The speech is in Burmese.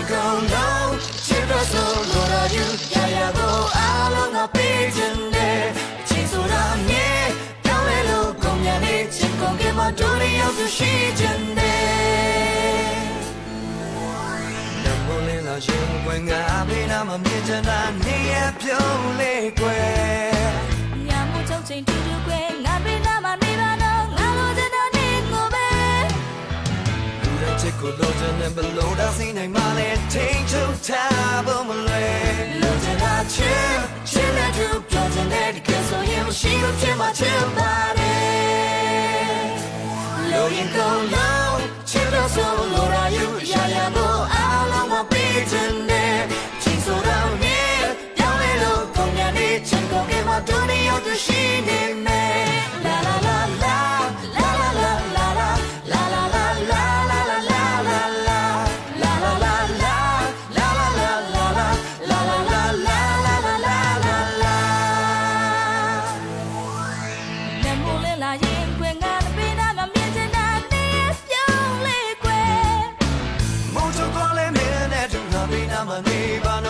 ရင်ကုန်လုံးချစ်တော့ဆိုလိုတော့ယူရရကိုအားလုံးကပေးခြင်းနဲ့အချင်းဆိုတာမြဲပြောင်းလဲလို့ကုန်ရနေချင်ကုန်ကမှတို့ရရောက်သူရှိခြင်းနဲ့နမိုးလေးလာရှင်ဝင်ငါမေးနာမမြင်ချင်တာနေရပြုံးလေးကွယ်ညမို့ချုပ်ချိန်တူတူကွယ်ငါပေးနာမနေပါတော့ငါလိုချင်တဲ့နေ့ကိုပဲလူရဲ့ချစ်ကိုလိုချင်တဲ့ဘလို့ဒါစိနိုင် 天就塌不么累，留在那天，天来就飘在那里，跟所有心都天马天把的，留言够老，千表所罗大有，呀呀我阿拉我比真。 လဲလာရင်ကွယ်ငါပေးနာမမြင်ချင်တာနေ့ပြုံးလေးကွယ်မို့တော့ကောင်းလဲမင်းနဲ့တူငါပေးနာမနေပါတော့